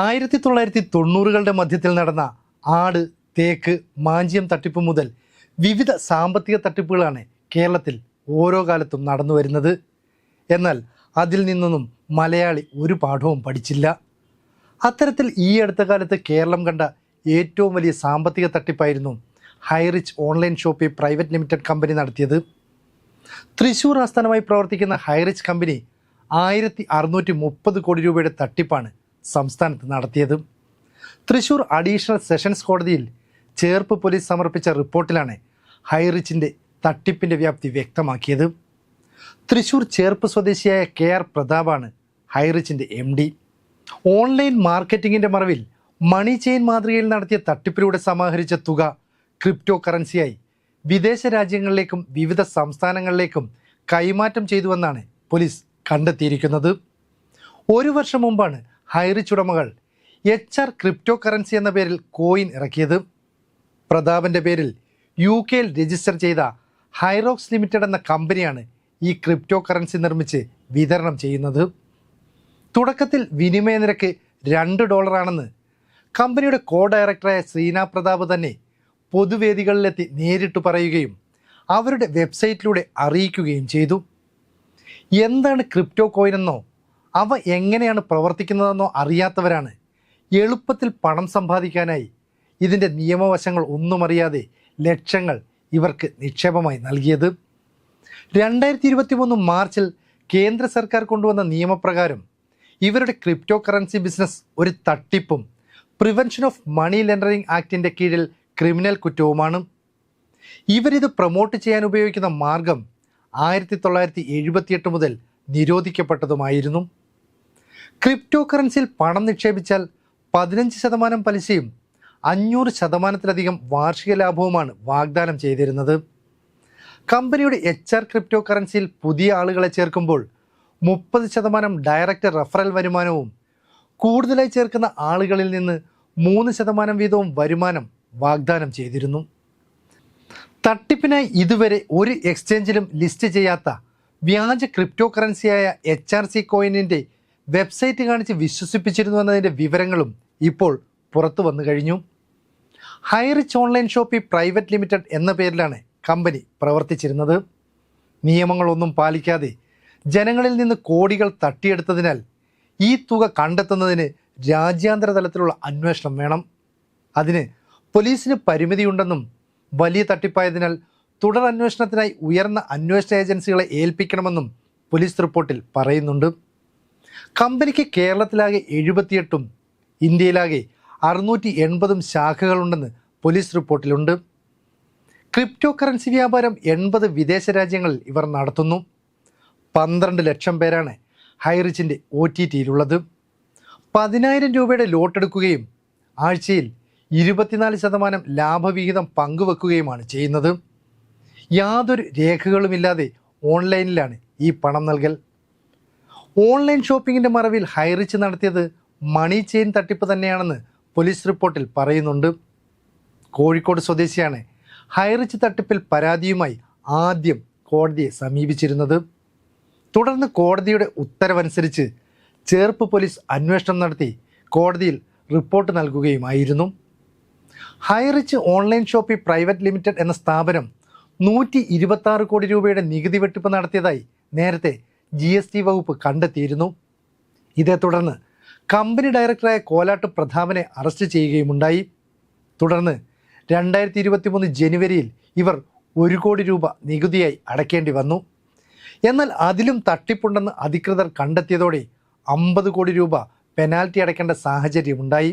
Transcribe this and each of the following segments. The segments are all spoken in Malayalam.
ആയിരത്തി തൊള്ളായിരത്തി തൊണ്ണൂറുകളുടെ മധ്യത്തിൽ നടന്ന ആട് തേക്ക് മാഞ്ചിയം തട്ടിപ്പ് മുതൽ വിവിധ സാമ്പത്തിക തട്ടിപ്പുകളാണ് കേരളത്തിൽ ഓരോ കാലത്തും നടന്നു വരുന്നത്. എന്നാൽ അതിൽ നിന്നൊന്നും മലയാളി ഒരു പാഠവും പഠിച്ചില്ല. അത്തരത്തിൽ ഈ അടുത്ത കാലത്ത് കേരളം കണ്ട ഏറ്റവും വലിയ സാമ്പത്തിക തട്ടിപ്പായിരുന്നു Highrich online shoppy private limited company നടത്തിയത്. തൃശൂർ ആസ്ഥാനമായി പ്രവർത്തിക്കുന്ന ഹൈറിച്ച് കമ്പനി ആയിരത്തി അറുന്നൂറ്റി മുപ്പത് കോടി രൂപയുടെ തട്ടിപ്പാണ് സംസ്ഥാനത്ത് നടത്തിയത്. തൃശൂർ അഡീഷണൽ സെഷൻസ് കോടതിയിൽ ചേർപ്പ് പോലീസ് സമർപ്പിച്ച റിപ്പോർട്ടിലാണ് ഹൈറിച്ചിന്റെ തട്ടിപ്പിന്റെ വ്യാപ്തി വ്യക്തമാക്കിയത്. തൃശൂർ ചേർപ്പ് സ്വദേശിയായ കെ ആർ പ്രതാപാണ് ഹൈറിച്ചിന്റെ എം ഡി. ഓൺലൈൻ മാർക്കറ്റിങ്ങിന്റെ മറവിൽ മണി ചെയിൻ മാതൃകയിൽ നടത്തിയ തട്ടിപ്പിലൂടെ സമാഹരിച്ച തുക ക്രിപ്റ്റോ കറൻസിയായി വിദേശ രാജ്യങ്ങളിലേക്കും വിവിധ സംസ്ഥാനങ്ങളിലേക്കും കൈമാറ്റം ചെയ്തുവെന്നാണ് പോലീസ് കണ്ടെത്തിയിരിക്കുന്നത്. ഒരു വർഷം മുമ്പാണ് ഹൈറിച്ച് ഉടമകൾ. എച്ച് ആർ ക്രിപ്റ്റോ കറൻസി എന്ന പേരിൽ കോയിൻ ഇറക്കിയത്. പ്രതാപന്റെ പേരിൽ യു കെയിൽ രജിസ്റ്റർ ചെയ്ത ഹൈറോക്സ് ലിമിറ്റഡ് എന്ന കമ്പനിയാണ് ഈ ക്രിപ്റ്റോ കറൻസി നിർമ്മിച്ച് വിതരണം ചെയ്യുന്നത്. തുടക്കത്തിൽ വിനിമയ നിരക്ക് രണ്ട് ഡോളറാണെന്ന് കമ്പനിയുടെ കോ ഡയറക്ടറായ ശ്രീന പ്രതാപ് തന്നെ പൊതുവേദികളിലെത്തി നേരിട്ട് പറയുകയും അവരുടെ വെബ്സൈറ്റിലൂടെ അറിയിക്കുകയും ചെയ്തു. എന്താണ് ക്രിപ്റ്റോ കോയിൻ എന്നോ അവ എങ്ങനെയാണ് പ്രവർത്തിക്കുന്നതെന്നോ അറിയാത്തവരാണ്. എളുപ്പത്തിൽ പണം സമ്പാദിക്കാനായി ഇതിന്റെ നിയമവശങ്ങൾ ഒന്നും അറിയാതെ ലക്ഷങ്ങൾ ഇവർക്ക് നിക്ഷേപമായി നൽകിയത്. രണ്ടായിരത്തി ഇരുപത്തി മൂന്ന് മാർച്ചിൽ കേന്ദ്ര സർക്കാർ കൊണ്ടുവന്ന നിയമപ്രകാരം ഇവരുടെ ക്രിപ്റ്റോ കറൻസി ബിസിനസ് ഒരു തട്ടിപ്പും പ്രിവെൻഷൻ ഓഫ് മണി ലെൻഡറിംഗ് ആക്ടിന്റെ കീഴിൽ ക്രിമിനൽ കുറ്റവുമാണ്. ഇവരിത് പ്രൊമോട്ട് ചെയ്യാൻ ഉപയോഗിക്കുന്ന മാർഗം ആയിരത്തി തൊള്ളായിരത്തി എഴുപത്തിയെട്ട് മുതൽ നിരോധിക്കപ്പെട്ടതുമായിരുന്നു. ക്രിപ്റ്റോ കറൻസിയിൽ പണം നിക്ഷേപിച്ചാൽ പതിനഞ്ച് ശതമാനം പലിശയും അഞ്ഞൂറ് ശതമാനത്തിലധികം വാർഷിക ലാഭവുമാണ് വാഗ്ദാനം ചെയ്തിരുന്നത്. കമ്പനിയുടെ എച്ച് ആർ ക്രിപ്റ്റോ കറൻസിയിൽ പുതിയ ആളുകളെ ചേർക്കുമ്പോൾ മുപ്പത് ശതമാനം ഡയറക്റ്റ് റഫറൽ വരുമാനവും കൂടുതലായി ചേർക്കുന്ന ആളുകളിൽ നിന്ന് മൂന്ന് ശതമാനം വീതവും വരുമാനം വാഗ്ദാനം ചെയ്തിരുന്നു. തട്ടിപ്പിനായി ഇതുവരെ ഒരു എക്സ്ചേഞ്ചിലും ലിസ്റ്റ് ചെയ്യാത്ത വ്യാജ ക്രിപ്റ്റോ കറൻസിയായ എച്ച് ആർ സി കോയിനിന്റെ വെബ്സൈറ്റ് കാണിച്ച് വിശ്വസിപ്പിച്ചിരുന്നു എന്നതിന്റെ വിവരങ്ങളും ഇപ്പോൾ പുറത്തു വന്നു കഴിഞ്ഞു. Highrich online shoppy private limited എന്ന പേരിലാണ് കമ്പനി പ്രവർത്തിച്ചിരുന്നത്. നിയമങ്ങളൊന്നും പാലിക്കാതെ ജനങ്ങളിൽ നിന്ന് കോടികൾ തട്ടിയെടുത്തതിനാൽ ഈ തുക കണ്ടെത്തുന്നതിന് രാജ്യാന്തര തലത്തിലുള്ള അന്വേഷണം വേണം. അതിന് പോലീസിന് പരിമിതിയുണ്ടെന്നും വലിയ തട്ടിപ്പായതിനാൽ തുടർ അന്വേഷണത്തിനായി ഉയർന്ന അന്വേഷണ ഏജൻസികളെ ഏൽപ്പിക്കണമെന്നും പോലീസ് റിപ്പോർട്ടിൽ പറയുന്നുണ്ട്. കമ്പനിക്ക് കേരളത്തിലാകെ എഴുപത്തിയെട്ടും ഇന്ത്യയിലാകെ അറുന്നൂറ്റി എൺപതും ശാഖകളുണ്ടെന്ന് പോലീസ് റിപ്പോർട്ടിലുണ്ട്. ക്രിപ്റ്റോ കറൻസി വ്യാപാരം എൺപത് വിദേശ രാജ്യങ്ങളിൽ ഇവർ നടത്തുന്നു. പന്ത്രണ്ട് ലക്ഷം പേരാണ് ഹൈറിച്ചിന്റെ ഒ ടി ടിയിലുള്ളത് പതിനായിരം രൂപയുടെ ലോട്ടെടുക്കുകയും ആഴ്ചയിൽ ഇരുപത്തിനാല് ശതമാനം ലാഭവിഹിതം പങ്കുവെക്കുകയുമാണ് ചെയ്യുന്നത്. യാതൊരു രേഖകളുമില്ലാതെ ഓൺലൈനിലാണ് ഈ പണം നൽകൽ. ഓൺലൈൻ ഷോപ്പിങ്ങിന്റെ മറവിൽ ഹൈറിച്ച് നടത്തിയത് മണി ചെയിൻ തട്ടിപ്പ് തന്നെയാണെന്ന് പോലീസ് റിപ്പോർട്ടിൽ പറയുന്നുണ്ട്. കോഴിക്കോട് സ്വദേശിയാണ് ഹൈറിച്ച് തട്ടിപ്പിൽ പരാതിയുമായി ആദ്യം കോടതിയെ സമീപിച്ചിരുന്നത്. തുടർന്ന് കോടതിയുടെ ഉത്തരവനുസരിച്ച് ചേർപ്പ് പോലീസ് അന്വേഷണം നടത്തി കോടതിയിൽ report നൽകുകയുമായിരുന്നു. Highrich online shoppy private limited എന്ന സ്ഥാപനം നൂറ്റി കോടി രൂപയുടെ നികുതി വെട്ടിപ്പ് നടത്തിയതായി നേരത്തെ ജി എസ് ടി വകുപ്പ് കണ്ടെത്തിയിരുന്നു. ഇതേ തുടർന്ന് കമ്പനി ഡയറക്ടറായ കോലാട്ട് പ്രതാപനെ അറസ്റ്റ് ചെയ്യുകയുമുണ്ടായി. തുടർന്ന് രണ്ടായിരത്തി ഇരുപത്തി മൂന്ന് ജനുവരിയിൽ ഇവർ ഒരു കോടി രൂപ നികുതിയായി അടയ്ക്കേണ്ടി വന്നു. എന്നാൽ അതിലും തട്ടിപ്പുണ്ടെന്ന് അധികൃതർ കണ്ടെത്തിയതോടെ അമ്പത് കോടി രൂപ പെനാൽറ്റി അടയ്ക്കേണ്ട സാഹചര്യമുണ്ടായി.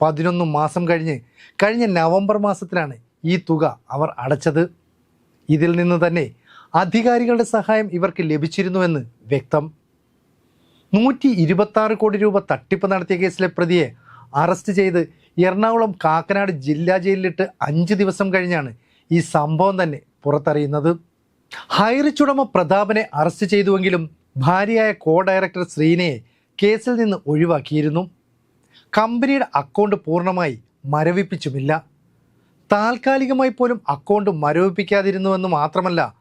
പതിനൊന്ന് മാസം കഴിഞ്ഞ് കഴിഞ്ഞ നവംബർ മാസത്തിലാണ് ഈ തുക അവർ അടച്ചത്. ഇതിൽ നിന്ന് തന്നെ അധികാരികളുടെ സഹായം ഇവർക്ക് ലഭിച്ചിരുന്നുവെന്ന് വ്യക്തം. നൂറ്റി ഇരുപത്തി കോടി രൂപ തട്ടിപ്പ് നടത്തിയ കേസിലെ പ്രതിയെ അറസ്റ്റ് ചെയ്ത് എറണാകുളം കാക്കനാട് ജില്ലാ ജയിലിലിട്ട് അഞ്ച് ദിവസം കഴിഞ്ഞാണ് ഈ സംഭവം തന്നെ പുറത്തറിയുന്നത്. ഹൈറിച്ച് ഉടമ പ്രതാപനെ അറസ്റ്റ് ചെയ്തുവെങ്കിലും ഭാര്യയായ കോ ഡയറക്ടർ ശ്രീനയെ കേസിൽ നിന്ന് ഒഴിവാക്കിയിരുന്നു. കമ്പനിയുടെ അക്കൗണ്ട് പൂർണമായി മരവിപ്പിച്ചുമില്ല. താൽക്കാലികമായി പോലും അക്കൗണ്ട് മരവിപ്പിക്കാതിരുന്നുവെന്ന് മാത്രമല്ല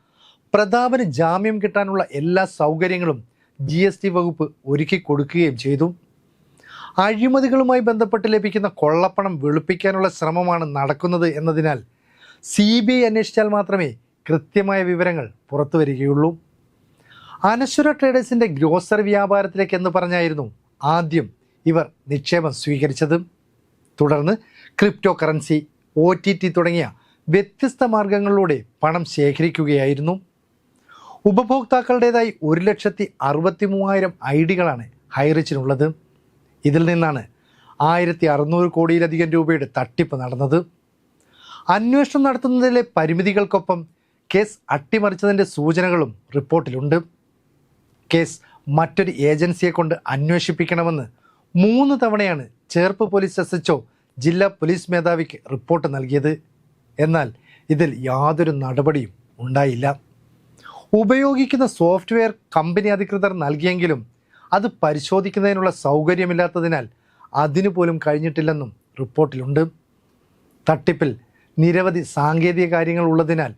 പ്രതാപന് ജാമ്യം കിട്ടാനുള്ള എല്ലാ സൗകര്യങ്ങളും ജി എസ് ടി വകുപ്പ് ഒരുക്കി കൊടുക്കുകയും ചെയ്തു. അഴിമതികളുമായി ബന്ധപ്പെട്ട് ലഭിക്കുന്ന കൊള്ളപ്പണം വെളുപ്പിക്കാനുള്ള ശ്രമമാണ് നടക്കുന്നത് എന്നതിനാൽ സി ബി ഐ അന്വേഷിച്ചാൽ മാത്രമേ കൃത്യമായ വിവരങ്ങൾ പുറത്തു വരികയുള്ളൂ. അനശ്വര ട്രേഡേഴ്സിന്റെ ഗ്രോസറി വ്യാപാരത്തിലേക്ക് എന്ന് പറഞ്ഞായിരുന്നു ആദ്യം ഇവർ നിക്ഷേപം സ്വീകരിച്ചത്. തുടർന്ന് ക്രിപ്റ്റോ കറൻസി ഒ തുടങ്ങിയ വ്യത്യസ്ത മാർഗങ്ങളിലൂടെ പണം ശേഖരിക്കുകയായിരുന്നു. ഉപഭോക്താക്കളുടേതായി ഒരു ലക്ഷത്തി അറുപത്തി മൂവായിരം ഐ ഡികളാണ് ഹൈറിച്ചിനുള്ളത്. ഇതിൽ നിന്നാണ് ആയിരത്തി അറുന്നൂറ് കോടിയിലധികം രൂപയുടെ തട്ടിപ്പ് നടന്നത്. അന്വേഷണം നടത്തുന്നതിലെ പരിമിതികൾക്കൊപ്പം കേസ് അട്ടിമറിച്ചതിന്റെ സൂചനകളും റിപ്പോർട്ടിലുണ്ട്. കേസ് മറ്റൊരു ഏജൻസിയെ കൊണ്ട് അന്വേഷിപ്പിക്കണമെന്ന് മൂന്ന് തവണയാണ് ചേർപ്പ് പോലീസ് എസ് എച്ച് ജില്ലാ പോലീസ് മേധാവിക്ക് റിപ്പോർട്ട് നൽകിയത്. എന്നാൽ ഇതിൽ യാതൊരു നടപടിയും ഉണ്ടായില്ല. ഉപയോഗിക്കുന്ന സോഫ്റ്റ്വെയർ കമ്പനി അധികൃതർ നൽകിയെങ്കിലും അത് പരിശോധിക്കുന്നതിനുള്ള സൗകര്യമില്ലാത്തതിനാൽ അതിനു പോലും കഴിഞ്ഞിട്ടില്ലെന്നും റിപ്പോർട്ടിലുണ്ട്. തട്ടിപ്പിൽ നിരവധി സാങ്കേതിക കാര്യങ്ങൾ ഉള്ളതിനാൽ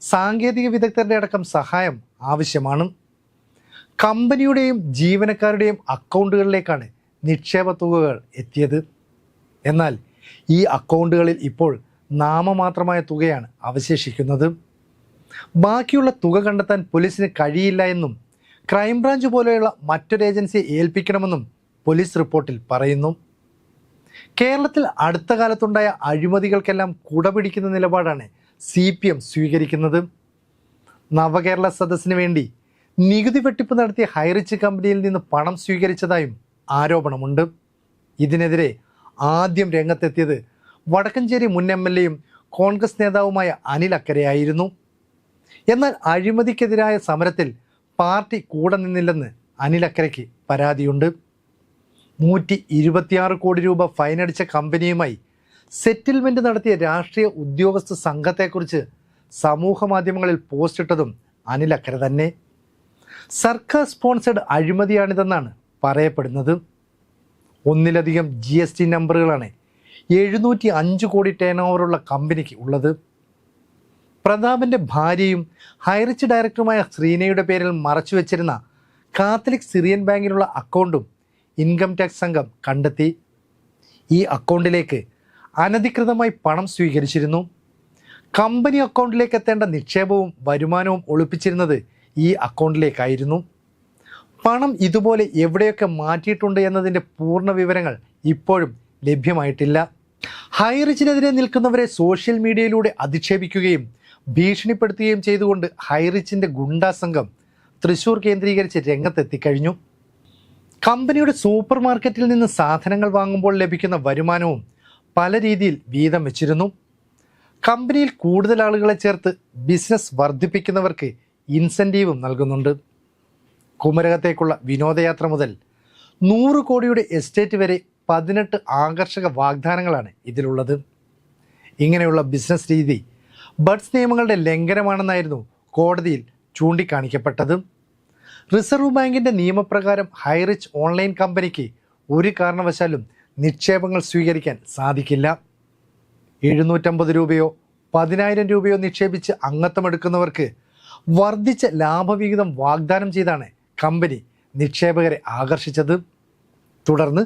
സാങ്കേതിക വിദഗ്ധരുടെ അടക്കം സഹായം ആവശ്യമാണ്. കമ്പനിയുടെയും ജീവനക്കാരുടെയും അക്കൗണ്ടുകളിലേക്കാണ് നിക്ഷേപ തുകകൾ എത്തിയത്. എന്നാൽ ഈ അക്കൗണ്ടുകളിൽ ഇപ്പോൾ നാമമാത്രമായ തുകയാണ് അവശേഷിക്കുന്നത്. ബാക്കിയുള്ള തുക കണ്ടെത്താൻ പോലീസിന് കഴിയില്ല എന്നും ക്രൈംബ്രാഞ്ച് പോലെയുള്ള മറ്റൊരു ഏജൻസിയെ ഏൽപ്പിക്കണമെന്നും പോലീസ് റിപ്പോർട്ടിൽ പറയുന്നു. കേരളത്തിൽ അടുത്ത കാലത്തുണ്ടായ അഴിമതികൾക്കെല്ലാം കുടപിടിക്കുന്ന നിലപാടാണ് സി പി എം സ്വീകരിക്കുന്നത്. നവകേരള സദസ്സിന് വേണ്ടി നികുതി വെട്ടിപ്പ് നടത്തിയ ഹൈറിച്ച് കമ്പനിയിൽ നിന്ന് പണം സ്വീകരിച്ചതായും ആരോപണമുണ്ട്. ഇതിനെതിരെ ആദ്യം രംഗത്തെത്തിയത് വടക്കഞ്ചേരി മുൻ എം എൽ എയും കോൺഗ്രസ് നേതാവുമായ അനിൽ അക്കരെയായിരുന്നു. എന്നാൽ അഴിമതിക്കെതിരായ സമരത്തിൽ പാർട്ടി കൂടെ നിന്നില്ലെന്ന് അനിലക്കരയ്ക്ക് പരാതിയുണ്ട്. നൂറ്റി ഇരുപത്തിയാറ് കോടി രൂപ ഫൈനടിച്ച കമ്പനിയുമായി സെറ്റിൽമെന്റ് നടത്തിയ രാഷ്ട്രീയ ഉദ്യോഗസ്ഥ സംഘത്തെക്കുറിച്ച് സമൂഹ മാധ്യമങ്ങളിൽ പോസ്റ്റ് ഇട്ടതും അനിൽ അക്കര തന്നെ. സർക്കാർ സ്പോൺസേഡ് അഴിമതിയാണിതെന്നാണ് പറയപ്പെടുന്നത്. ഒന്നിലധികം ജി എസ് ടി നമ്പറുകളാണ് എഴുന്നൂറ്റി അഞ്ച് കോടി ടേൺ ഓവറുള്ള കമ്പനിക്ക് ഉള്ളത്. പ്രതാപന്റെ ഭാര്യയും ഹൈറിച്ച് ഡയറക്ടറുമായ ശ്രീനയുടെ പേരിൽ മറച്ചു വെച്ചിരുന്ന കാത്തലിക് സിറിയൻ ബാങ്കിലുള്ള അക്കൗണ്ടും ഇൻകം ടാക്സ് സംഘം കണ്ടെത്തി. ഈ അക്കൗണ്ടിലേക്ക് അനധികൃതമായി പണം സ്വീകരിച്ചിരുന്നു. കമ്പനി അക്കൗണ്ടിലേക്ക് എത്തേണ്ട നിക്ഷേപവും വരുമാനവും ഒളിപ്പിച്ചിരുന്നത് ഈ അക്കൗണ്ടിലേക്കായിരുന്നു. പണം ഇതുപോലെ എവിടെയൊക്കെ മാറ്റിയിട്ടുണ്ട് എന്നതിന്റെ പൂർണ വിവരങ്ങൾ ഇപ്പോഴും ലഭ്യമായിട്ടില്ല. ഹൈറിച്ചിനെതിരെ നിൽക്കുന്നവരെ സോഷ്യൽ മീഡിയയിലൂടെ അധിക്ഷേപിക്കുകയും ഭീഷണിപ്പെടുത്തുകയും ചെയ്തുകൊണ്ട് ഹൈറിച്ചിന്റെ ഗുണ്ടാസംഘം തൃശൂർ കേന്ദ്രീകരിച്ച് രംഗത്തെത്തിക്കഴിഞ്ഞു കമ്പനിയുടെ സൂപ്പർ മാർക്കറ്റിൽ നിന്ന് സാധനങ്ങൾ വാങ്ങുമ്പോൾ ലഭിക്കുന്ന വരുമാനവും പല രീതിയിൽ വീതം വെച്ചിരുന്നു. കമ്പനിയിൽ കൂടുതൽ ആളുകളെ ചേർത്ത് ബിസിനസ് വർദ്ധിപ്പിക്കുന്നവർക്ക് ഇൻസെന്റീവും നൽകുന്നുണ്ട്. കുമരകത്തേക്കുള്ള വിനോദയാത്ര മുതൽ നൂറ് കോടിയുടെ എസ്റ്റേറ്റ് വരെ പതിനെട്ട് ആകർഷക വാഗ്ദാനങ്ങളാണ് ഇതിലുള്ളത്. ഇങ്ങനെയുള്ള ബിസിനസ് രീതി ബഡ്സ് നിയമങ്ങളുടെ ലംഘനമാണെന്നായിരുന്നു കോടതിയിൽ ചൂണ്ടിക്കാണിക്കപ്പെട്ടത്. റിസർവ് ബാങ്കിന്റെ നിയമപ്രകാരം ഹൈറിച്ച് ഓൺലൈൻ കമ്പനിക്ക് ഒരു കാരണവശാലും നിക്ഷേപങ്ങൾ സ്വീകരിക്കാൻ സാധിക്കില്ല. എഴുന്നൂറ്റമ്പത് രൂപയോ പതിനായിരം രൂപയോ നിക്ഷേപിച്ച് അംഗത്വം എടുക്കുന്നവർക്ക് വർദ്ധിച്ച ലാഭവിഹിതം വാഗ്ദാനം ചെയ്താണ് കമ്പനി നിക്ഷേപകരെ ആകർഷിച്ചത്. തുടർന്ന്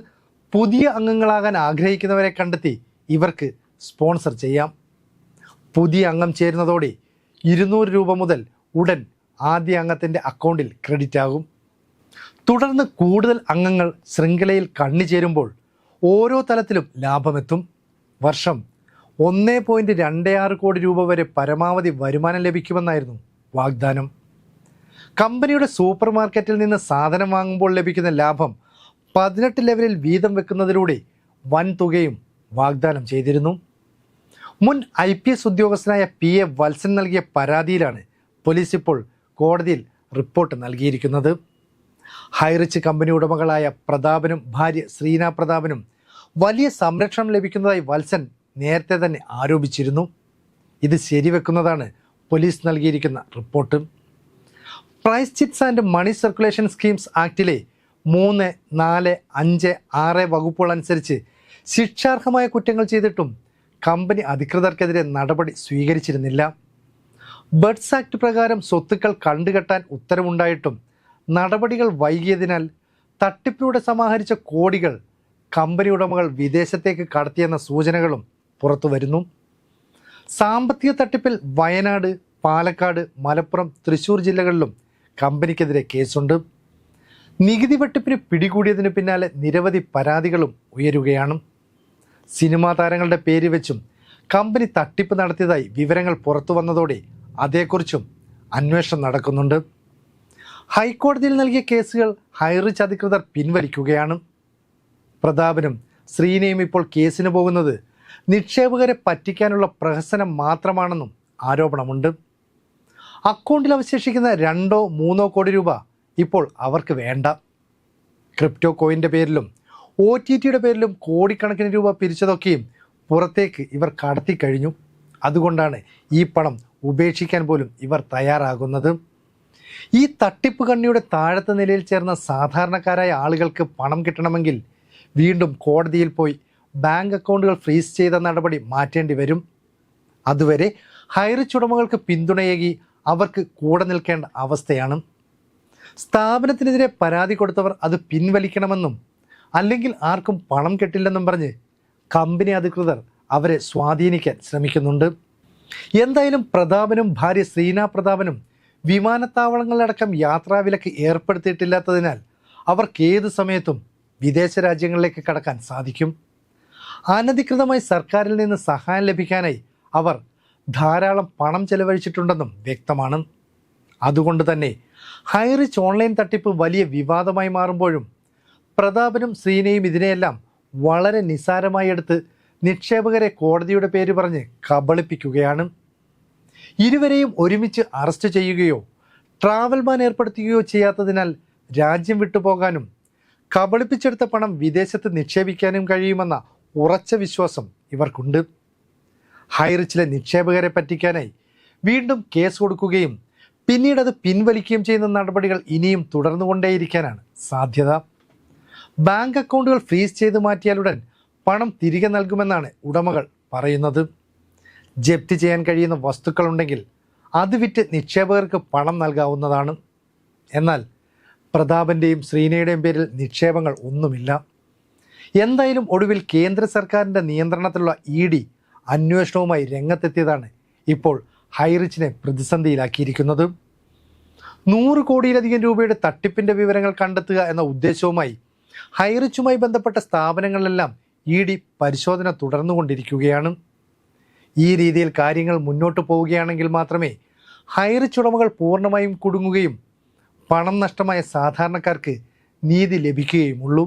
പുതിയ അംഗങ്ങളാകാൻ ആഗ്രഹിക്കുന്നവരെ കണ്ടെത്തി ഇവർക്ക് സ്പോൺസർ ചെയ്യാം. പുതിയ അംഗം ചേരുന്നതോടെ ഇരുന്നൂറ് രൂപ മുതൽ ഉടൻ ആദ്യ അംഗത്തിന്റെ അക്കൗണ്ടിൽ ക്രെഡിറ്റ് ആകും. തുടർന്ന് കൂടുതൽ അംഗങ്ങൾ ശൃംഖലയിൽ കണ്ണിച്ചേരുമ്പോൾ ഓരോ തലത്തിലും ലാഭമെത്തും. വർഷം ഒന്നേ പോയിന്റ് രണ്ട് ആറ് കോടി രൂപ വരെ പരമാവധി വരുമാനം ലഭിക്കുമെന്നായിരുന്നു വാഗ്ദാനം. കമ്പനിയുടെ സൂപ്പർ മാർക്കറ്റിൽ നിന്ന് സാധനം വാങ്ങുമ്പോൾ ലഭിക്കുന്ന ലാഭം പതിനെട്ട് ലെവലിൽ വീതം വെക്കുന്നതിലൂടെ വൻ തുകയും വാഗ്ദാനം ചെയ്തിരുന്നു. മുൻ ഐ പി എസ് ഉദ്യോഗസ്ഥനായ പി എ വത്സൻ നൽകിയ പരാതിയിലാണ് പോലീസ് ഇപ്പോൾ കോടതിയിൽ റിപ്പോർട്ട് നൽകിയിരിക്കുന്നത്. ഹൈറിച്ച് കമ്പനി ഉടമകളായ പ്രതാപനും ഭാര്യ ശ്രീന പ്രതാപനും വലിയ സംരക്ഷണം ലഭിക്കുന്നതായി വത്സൻ നേരത്തെ തന്നെ ആരോപിച്ചിരുന്നു. ഇത് ശരിവെക്കുന്നതാണ് പോലീസ് നൽകിയിരിക്കുന്ന report. Prize chits and money circulation schemes ആക്ടിലെ മൂന്ന് നാല് അഞ്ച് ആറ് വകുപ്പുകൾ അനുസരിച്ച് ശിക്ഷാർഹമായ കുറ്റങ്ങൾ ചെയ്തിട്ടും കമ്പനി അധികൃതർക്കെതിരെ നടപടി സ്വീകരിച്ചിരുന്നില്ല. ബഡ്സ് ആക്ട് പ്രകാരം സ്വത്തുക്കൾ കണ്ടുകെട്ടാൻ ഉത്തരവുണ്ടായിട്ടും നടപടികൾ വൈകിയതിനാൽ തട്ടിപ്പിലൂടെ സമാഹരിച്ച കോടികൾ കമ്പനി ഉടമകൾ വിദേശത്തേക്ക് കടത്തിയെന്ന സൂചനകളും പുറത്തു വരുന്നു. സാമ്പത്തിക തട്ടിപ്പിൽ വയനാട് പാലക്കാട് മലപ്പുറം തൃശൂർ ജില്ലകളിലും കമ്പനിക്കെതിരെ കേസുണ്ട്. നികുതി വെട്ടിപ്പിന് പിടികൂടിയതിന് പിന്നാലെ നിരവധി പരാതികളും ഉയരുകയാണ്. സിനിമാ താരങ്ങളുടെ പേര് വെച്ചും കമ്പനി തട്ടിപ്പ് നടത്തിയതായി വിവരങ്ങൾ പുറത്തു വന്നതോടെ അതേക്കുറിച്ചും അന്വേഷണം നടക്കുന്നുണ്ട്. ഹൈക്കോടതിയിൽ നൽകിയ കേസുകൾ ഹൈറിച്ച് അധികൃതർ പിൻവലിക്കുകയാണ്. പ്രതാപനും ശ്രീനയും ഇപ്പോൾ കേസിന് പോകുന്നത് നിക്ഷേപകരെ പറ്റിക്കാനുള്ള പ്രഹസനം മാത്രമാണെന്നും ആരോപണമുണ്ട്. അക്കൗണ്ടിൽ അവശേഷിക്കുന്ന രണ്ടോ മൂന്നോ കോടി രൂപ ഇപ്പോൾ അവർക്ക് വേണ്ട. ക്രിപ്റ്റോ കോയിന്റെ പേരിലും ഒ ടി ടിയുടെ പേരിലും കോടിക്കണക്കിന് രൂപ പിരിച്ചതൊക്കെയും പുറത്തേക്ക് ഇവർ കടത്തി കഴിഞ്ഞു. അതുകൊണ്ടാണ് ഈ പണം ഉപേക്ഷിക്കാൻ പോലും ഇവർ തയ്യാറാകുന്നത്. ഈ തട്ടിപ്പ് കണ്ണിയുടെ താഴത്തെ നിലയിൽ ചേർന്ന സാധാരണക്കാരായ ആളുകൾക്ക് പണം കിട്ടണമെങ്കിൽ വീണ്ടും കോടതിയിൽ പോയി ബാങ്ക് അക്കൗണ്ടുകൾ ഫ്രീസ് ചെയ്ത നടപടി മാറ്റേണ്ടി വരും. അതുവരെ ഹൈറിച്ച് ഉടമകൾക്ക് പിന്തുണയേകി അവർക്ക് കൂടെ നിൽക്കേണ്ട അവസ്ഥയാണ്. സ്ഥാപനത്തിനെതിരെ പരാതി കൊടുത്തവർ അത് പിൻവലിക്കണമെന്നും അല്ലെങ്കിൽ ആർക്കും പണം കെട്ടില്ലെന്നും പറഞ്ഞ് കമ്പനി അധികൃതർ അവരെ സ്വാധീനിക്കാൻ ശ്രമിക്കുന്നുണ്ട്. എന്തായാലും പ്രതാപനും ഭാര്യ ശ്രീന പ്രതാപനും വിമാനത്താവളങ്ങളിലടക്കം യാത്രാവിലക്ക് ഏർപ്പെടുത്തിയിട്ടില്ലാത്തതിനാൽ അവർക്ക് ഏത് സമയത്തും വിദേശ രാജ്യങ്ങളിലേക്ക് കടക്കാൻ സാധിക്കും. അനധികൃതമായി സർക്കാരിൽ നിന്ന് സഹായം ലഭിക്കാനായി അവർ ധാരാളം പണം ചെലവഴിച്ചിട്ടുണ്ടെന്നും വ്യക്തമാണ്. അതുകൊണ്ട് തന്നെ ഹൈറിച്ച് ഓൺലൈൻ തട്ടിപ്പ് വലിയ വിവാദമായി മാറുമ്പോഴും പ്രതാപനും സീനയും ഇതിനെയെല്ലാം വളരെ നിസ്സാരമായി എടുത്ത് നിക്ഷേപകരെ കോടതിയുടെ പേര് പറഞ്ഞ് കബളിപ്പിക്കുകയാണ്. ഇരുവരെയും ഒരുമിച്ച് അറസ്റ്റ് ചെയ്യുകയോ ട്രാവൽ ബാൻ ഏർപ്പെടുത്തുകയോ ചെയ്യാത്തതിനാൽ രാജ്യം വിട്ടുപോകാനും കബളിപ്പിച്ചെടുത്ത പണം വിദേശത്ത് നിക്ഷേപിക്കാനും കഴിയുമെന്ന ഉറച്ച വിശ്വാസം ഇവർക്കുണ്ട്. ഹൈറിച്ചിലെ നിക്ഷേപകരെ പറ്റിക്കാനായി വീണ്ടും കേസ് കൊടുക്കുകയും പിന്നീട് അത് പിൻവലിക്കുകയും ചെയ്യുന്ന നടപടികൾ ഇനിയും തുടർന്നുകൊണ്ടേയിരിക്കാനാണ് സാധ്യത. ബാങ്ക് അക്കൗണ്ടുകൾ ഫ്രീസ് ചെയ്ത് മാറ്റിയാലുടൻ പണം തിരികെ നൽകുമെന്നാണ് ഉടമകൾ പറയുന്നത്. ജപ്തി ചെയ്യാൻ കഴിയുന്ന വസ്തുക്കളുണ്ടെങ്കിൽ അത് വിറ്റ് നിക്ഷേപകർക്ക് പണം നൽകാവുന്നതാണ്. എന്നാൽ പ്രതാപന്റെയും ശ്രീനയുടെയും പേരിൽ നിക്ഷേപങ്ങൾ ഒന്നുമില്ല. എന്തായാലും ഒടുവിൽ കേന്ദ്ര സർക്കാരിന്റെ നിയന്ത്രണത്തിലുള്ള ഇ ഡി അന്വേഷണവുമായി രംഗത്തെത്തിയതാണ് ഇപ്പോൾ ഹൈറിച്ചിനെ പ്രതിസന്ധിയിലാക്കിയിരിക്കുന്നത്. നൂറ് കോടിയിലധികം രൂപയുടെ തട്ടിപ്പിന്റെ വിവരങ്ങൾ കണ്ടെത്തുക എന്ന ഉദ്ദേശവുമായി ഹൈറിച്ചുമായി ബന്ധപ്പെട്ട സ്ഥാപനങ്ങളിലെല്ലാം ഇ ഡി പരിശോധന തുടർന്നുകൊണ്ടിരിക്കുകയാണ്. ഈ രീതിയിൽ കാര്യങ്ങൾ മുന്നോട്ട് പോവുകയാണെങ്കിൽ മാത്രമേ ഹൈറിച്ച് ഉടമകൾ പൂർണമായും കുടുങ്ങുകയും പണം നഷ്ടമായ സാധാരണക്കാർക്ക് നീതി ലഭിക്കുകയുമുള്ളൂ.